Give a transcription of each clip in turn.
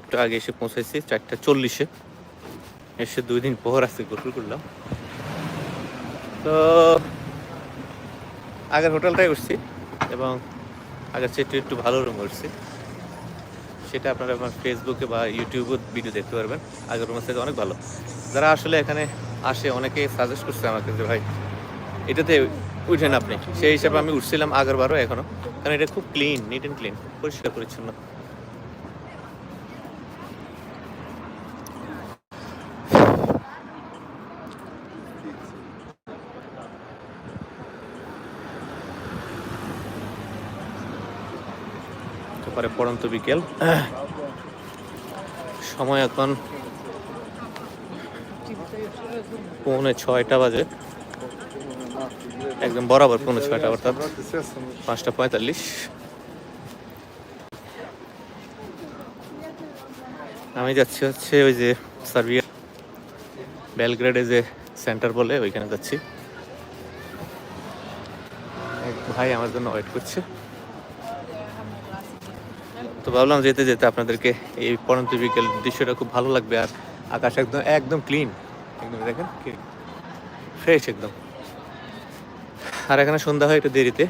একটু আগে এসে পৌঁছেছি চারটা চল্লিশে। এসে দুই দিন পর আজকে গোসল করলাম। তো, আগের হোটেলটাই উঠছি এবং আগের চেয়ে একটু ভালো রুম উঠছি। সেটা আপনারা আমার ফেসবুকে বা ইউটিউবে ভিডিও দেখতে পারবেন। আগের রুমের থেকে অনেক ভালো। যারা আসলে এখানে আসে, অনেকে সাজেস্ট করছে আমাকে যে, ভাই, এটাতে উঠেন আপনি। সেই হিসাবে আমি উঠছিলাম আগের বারও এখনও। কারণ এটা খুব ক্লিন নিট অ্যান্ড ক্লিন পরিষ্কার, পরিচ্ছন্ন। পড়ন্ত বিকেল। সময় এখন পৌনে ছয়টা বাজে। একদম বরাবর পৌনে ছয়টা অর্থাৎ পাঁচটা পঁয়তাল্লিশ। আমি যাচ্ছি হচ্ছে ওই যে সার্বিয়া বেলগ্রেডে যে সেন্টার বলে ওইখানে যাচ্ছি। ভাই আমার জন্য ওয়েট করছে। তো ভাবলাম যেতে যেতে আপনাদেরকে এই পরন্ত বিকেল দৃশ্যটা খুব ভালো লাগবে আর আকাশ একদম একদম ক্লিন একদম দেখেন ফ্রেশ একদম। আর এখানে সন্ধ্যা হয় একটু দেরিতে।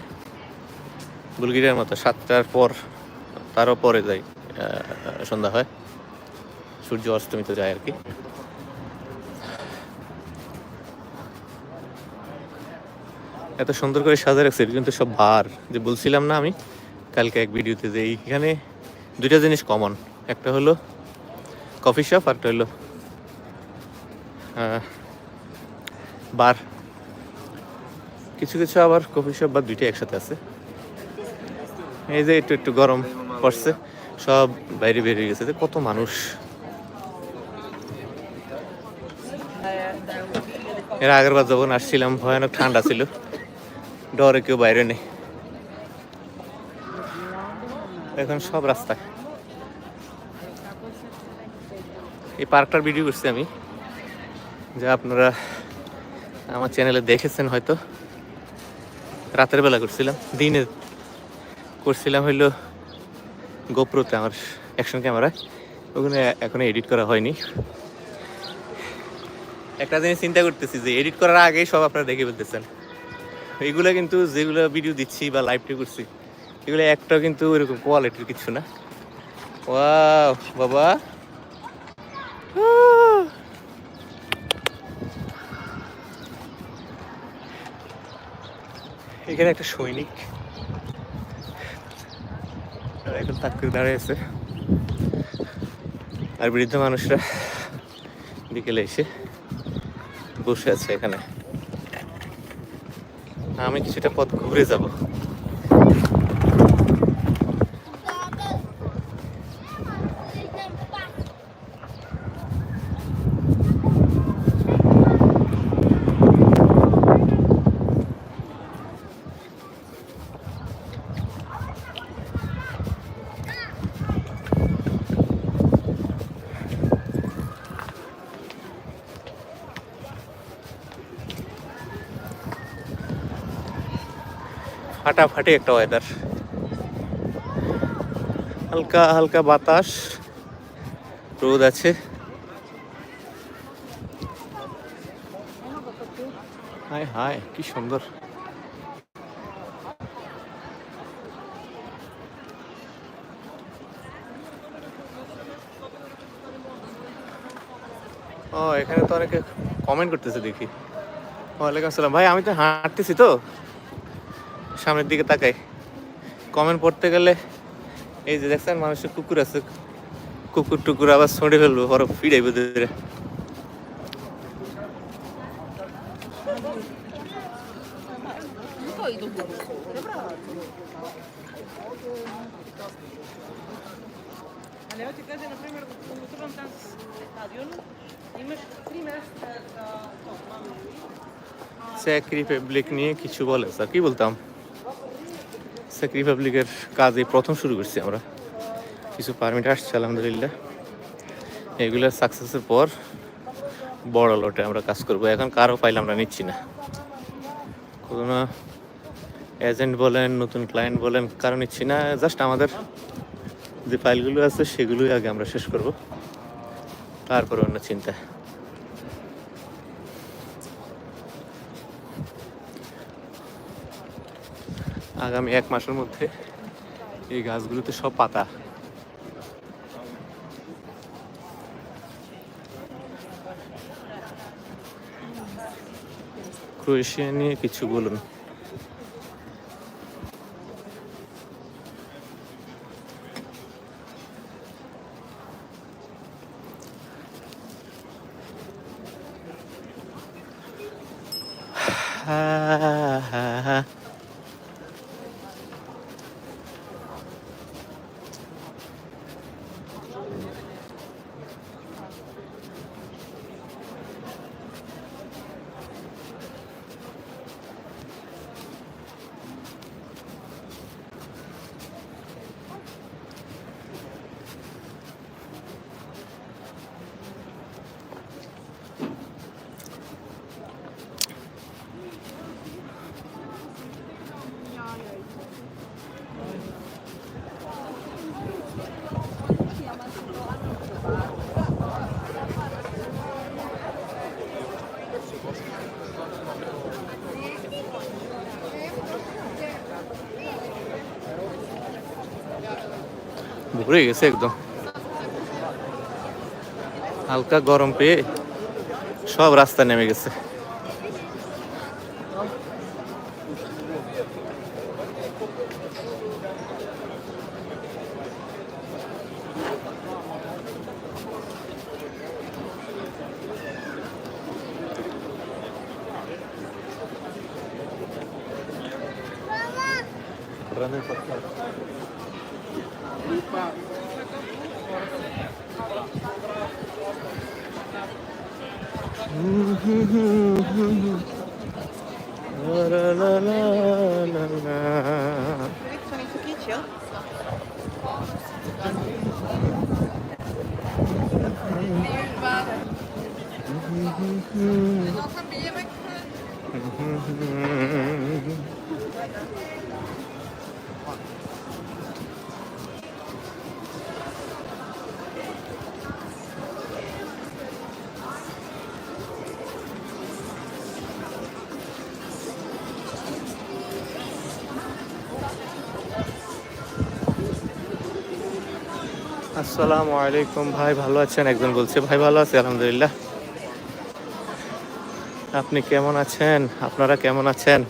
বুলগিরিয়ার মতো, সাতটার পর, তারও পরে যাই সন্ধ্যা হয়। সূর্য অস্তমিত যায় আর কি। এত সুন্দর করে সাজা রাখছে কিন্তু সব ভার। যে বলছিলাম না আমি, কালকে এক ভিডিওতে যে এইখানে দুইটা জিনিস কমন একটা হলো কফি শপ আর একটা হলো বার কিছু কিছু আবার কফি শপ বা দুইটা একসাথে আছে। এই যে একটু একটু গরম পড়ছে, সব বাইরে বেরিয়ে গেছে। যে কত মানুষ। এর আগের বার যখন আসছিলাম, ভয়ানক ঠান্ডা ছিল। ডরে কেউ বাইরে নেই। এখন সব রাস্তায় এই পার্কটার ভিডিও করছি আমি। যা আপনারা আমার চ্যানেলে দেখেছেন হয়তো। রাতের বেলা করছিলাম, দিনে করছিলাম হইল গোপ্রোতে আমার অ্যাকশন ক্যামেরায় ওখানে এখনও এডিট করা হয়নি। একটা জিনিস চিন্তা করতেছি যে এডিট করার আগেই সব আপনারা দেখে ফেলতেছেন। এইগুলো কিন্তু যেগুলো ভিডিও দিচ্ছি বা লাইভটি করছি এগুলো একটাও কিন্তু এরকম কোয়ালিটির কিছু না। ওয়াও বাবা! এখানে একটা সৈনিক। এখন তাক করে দাঁড়িয়ে আছে। আর বৃদ্ধ মানুষরা বিকেলে এসে বসে আছে এখানে। আমি কিছুটা পথ ঘুরে যাব। ফাটাফাটি একটা ওয়েদার হালকা হালকা বাতাস, রোদ আছে। হায় হায়, কি সুন্দর। ও, এখানে তো অনেকে কমেন্ট করতেছে দেখি। ওয়ালাইকুম আসসালাম। ভাই, আমি তো হাঁটতেছি তো। সামনের দিকে তাকাই। কমেন্ট পড়তে গেলে এই যে দেখছেন, মানুষের কুকুর আছে। কুকুর টুকুর আবার ছড়ে ফেলব বড় ফিরাইব ধরে চেক রিপাবলিক নিয়ে কিছু বলে স্যার কি বলতাম? চেক রিপাবলিকের কাজ এই প্রথম শুরু করছি আমরা। কিছু পারমিট আসছে, আলহামদুলিল্লাহ। এগুলো সাকসেসের পর বড় লটে আমরা কাজ করব। এখন কারও ফাইল আমরা নিচ্ছি না। কোনো এজেন্ট বলেন, নতুন ক্লায়েন্ট বলেন কারও নিচ্ছি না। জাস্ট আমাদের যে ফাইলগুলো আছে, সেগুলোই আগে আমরা শেষ করব। তারপর অন্য চিন্তা আগামী এক মাসের মধ্যে এই গাছগুলোতে সব পাতা। ক্রোয়েশিয়া নিয়ে কিছু বলুন। ভরে গেছে একদম। হালকা গরম পেয়ে সব রাস্তা নেমে গেছে। La, la, la, la, la. আসসালামু আলাইকুম। ভাই, ভালো আছেন? একজন বলছে, ভাই, ভালো আছে, আলহামদুলিল্লাহ। আপনি কেমন আছেন? আপনারা কেমন আছেন?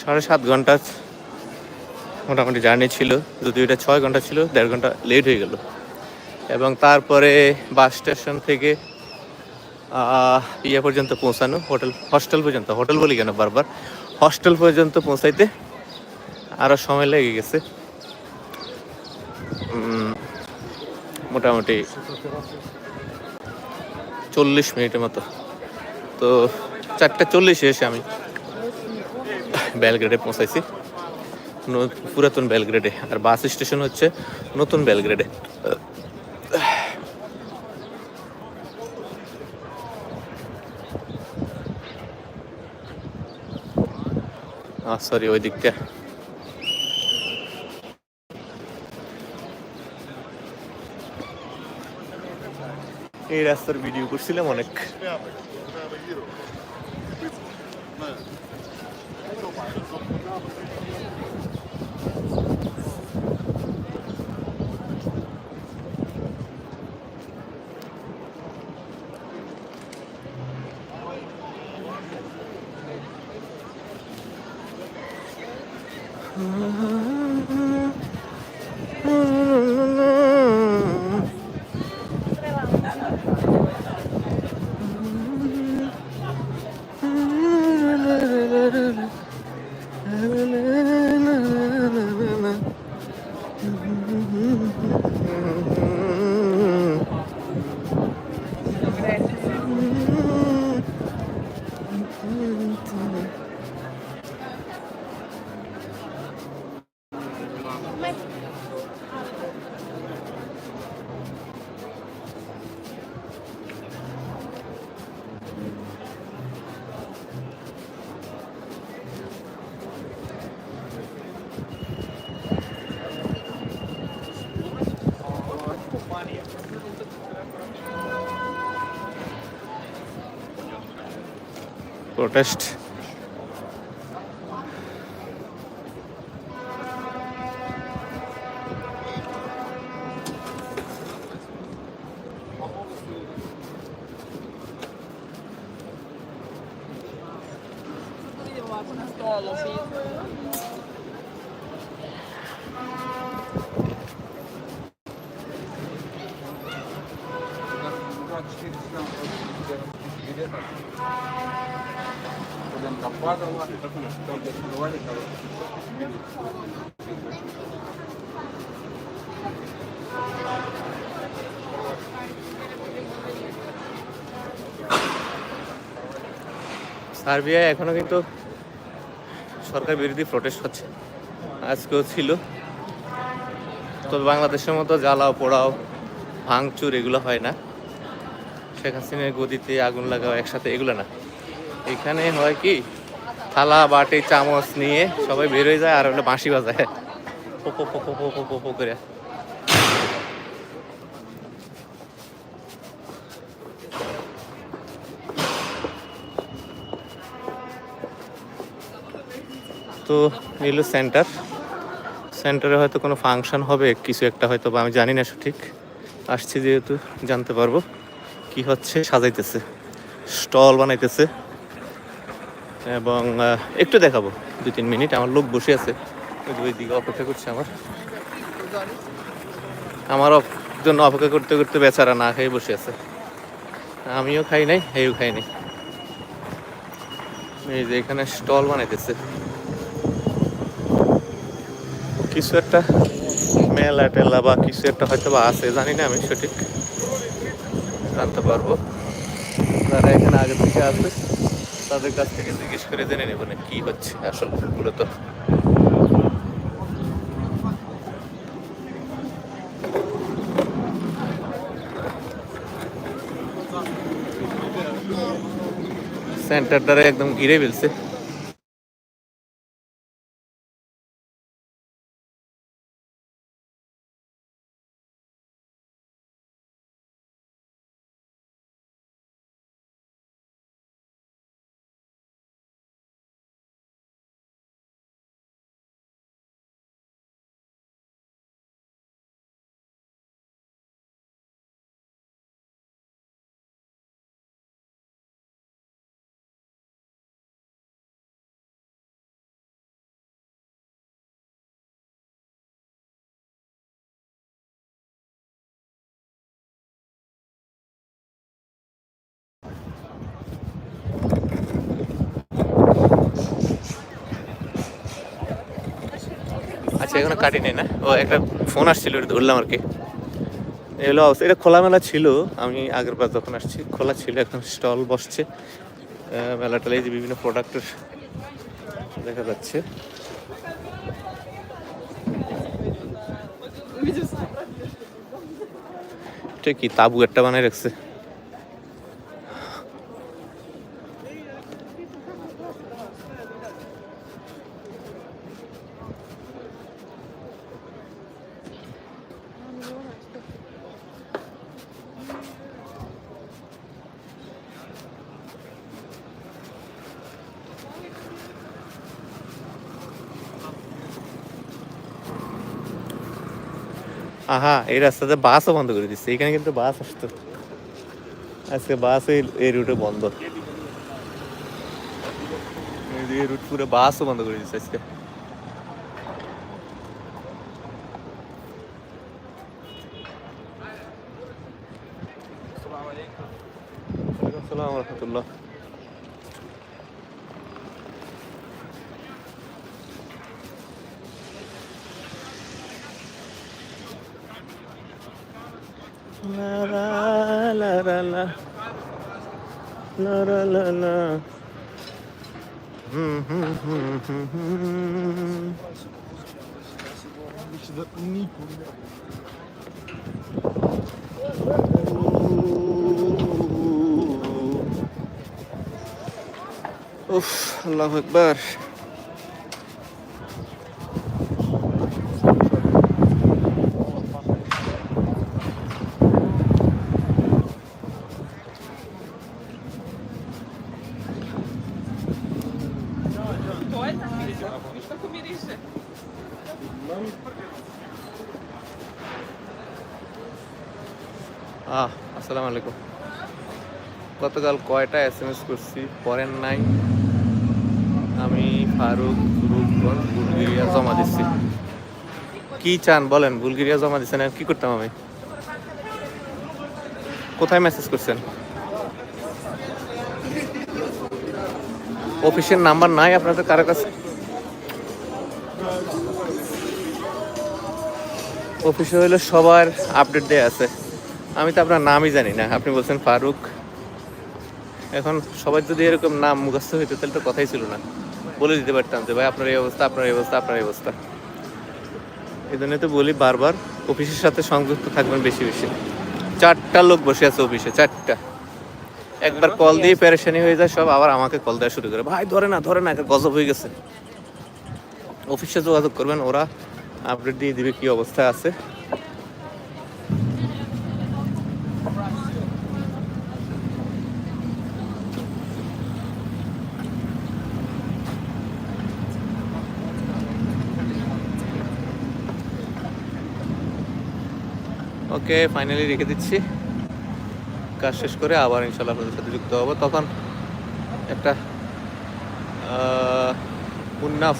সাড়ে সাত ঘণ্টা মোটামুটি জার্নি ছিল, যদিও এটা ছয় ঘণ্টা ছিল, দেড় ঘণ্টা লেট হয়ে গেল। এবং তারপরে বাস স্টেশন থেকে ইয়ে পর্যন্ত পৌঁছানো, হোটেল, হস্টেল পর্যন্ত, হোটেল বলি কেন বারবার? হস্টেল পর্যন্ত পৌঁছাইতে আরও সময় লেগে গেছে। মোটামুটি চল্লিশ মিনিটের মতো। তো চারটা চল্লিশে এসে আমি বেলগ্রেডে পৌঁছাইছি। পুরাতন বেলগ্রেডে। আর বাস স্টেশন হচ্ছে নতুন বেলগ্রেডে। সরি ওই দিকটা। এই রাস্তার ভিডিও করছিলাম অনেক। Mmm. Protest. সার্বিয়া এখনও কিন্তু সরকার বিরোধী প্রোটেস্ট হচ্ছে। আজকেও ছিল। তবে বাংলাদেশের মতো জ্বালাও, পোড়াও, ভাঙচুর এগুলো হয় না। শেখ হাসিনার গদিতে আগুন লাগাও একসাথে এগুলো না। এখানে হয় কি, থালা, বাটি, চামচ নিয়ে সবাই বেরোয় যায় আর হলো বাঁশি বাজায়। পোকো পোকো পোকো পোকো করে। তো এলো সেন্টার সেন্টারে হয়তো কোনো ফাংশন হবে, কিছু একটা হয়তো বা আমি জানি না সঠিক। আসছি যেহেতু, জানতে পারব কি হচ্ছে, সাজাইতেছে, স্টল বানাইতেছে। এবং একটু দেখাবো দু তিন মিনিট, আমার লোক বসে আছে। ওই দিকে অপেক্ষা করছে আমার। আমার জন্য অপেক্ষা করতে করতে বেচারা না খেয়ে বসে আছে। আমিও খাই নাই হেও খাই নাই। এই যে এখানে স্টল বানাইতেছে। কিছু একটা মেলা টেলা বা কিছু একটা হয়তো বা আছে, জানি না আমি সঠিক জানতে পারব। যারা এখানে আগে থেকে আছে, তাদের কাছ থেকে জিজ্ঞেস করে জেনে নেব না কি হচ্ছে আসলে মূলত সেন্টারটারে একদম ঘিরে ফেলছে। এখানে কাটি নেই না। ও একটা ফোন আসছিল ধরলাম আর কি। এলো অবস্থা। এটা খোলামেলা ছিল। আমি আগের বার যখন আসছি, খোলা ছিল, এখন স্টল বসছে। মেলাটালে যে বিভিন্ন প্রোডাক্টের দেখা যাচ্ছে। এটা কি, তাবু একটা বানায় রাখছে? আহা, এই রাস্তাতে বাসও বন্ধ করে দিচ্ছে। এখানে কিন্তু বাস আসতো। আজকে বাস এই রুটে বন্ধ। এই রুট পুরো বাসও বন্ধ করে দিচ্ছে আজকে। ze dat niet doen. Oef, আসসালামু আলাইকুম। গতকাল কয়টা এস এম এস করছি পরেন নাই। আমি ফারুক, রূপগঞ্জ, বুলগেরিয়া জমা দিচ্ছি। কি চান বলেন, বুলগেরিয়া জমা দিচ্ছেন আর কি করতাম আমি? কোথায় মেসেজ করছেন? অফিসের নাম্বার নাই আপনাদের কারও কাছে? অফিসে হইলে সবার আপডেট দেওয়া আছে। আমি তো আপনার নামই জানি না। আপনি বলছেন ফারুক। এখন সবাই যদি এরকম নাম মুখস্থ হইতো তাহলে তো কথাই ছিল না। বলে দিতে পারতাম যে ভাই আপনার এই অবস্থা আপনার এই অবস্থা আপনার এই অবস্থা। এই জন্য তো বলি বারবার অফিসের সাথে সংযুক্ত থাকবেন বেশি বেশি। চারটা লোক বসে আছে অফিসে চারটা। একবার কল দিয়ে প্যারেশানি হয়ে যায় সব আবার আমাকে কল দেওয়া শুরু করে। ভাই ধরে না ধরে না একটা গজব হয়ে গেছে। অফিসে যোগাযোগ করবেন ওরা আপডেট দিয়ে দিবে কি অবস্থা আছে। ওকে ফাইনালি রেখে দিচ্ছি। কাজ শেষ করে আবার ইনশাল্লাহ আপনাদের সাথে যুক্ত হব। তখন একটা আহ, মুন্নাফ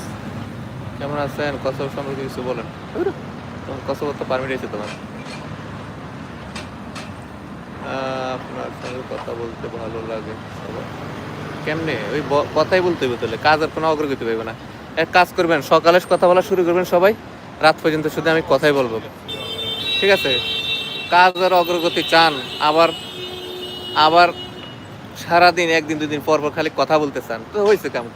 কেমন আছেন? কসব সম্পর্কে কিছু বলেন। তোমার কসব তো পারমিট আছে তোমার। আপনার সঙ্গে কথা বলতে ভালো লাগে। কেমনে? ওই কথাই বলতে হবে তাহলে। কাজ আর কোনো অগ্রগতি পাইবে না। এক কাজ করবেন সকালে কথা বলা শুরু করবেন সবাই। রাত পর্যন্ত শুধু আমি কথাই বলব। ঠিক আছে? কাজ আর অগ্রগতি চান, আবার আবার সারাদিন, একদিন, দুদিন পর পর খালি কথা বলতে চান, তো হয়েছে কেমন?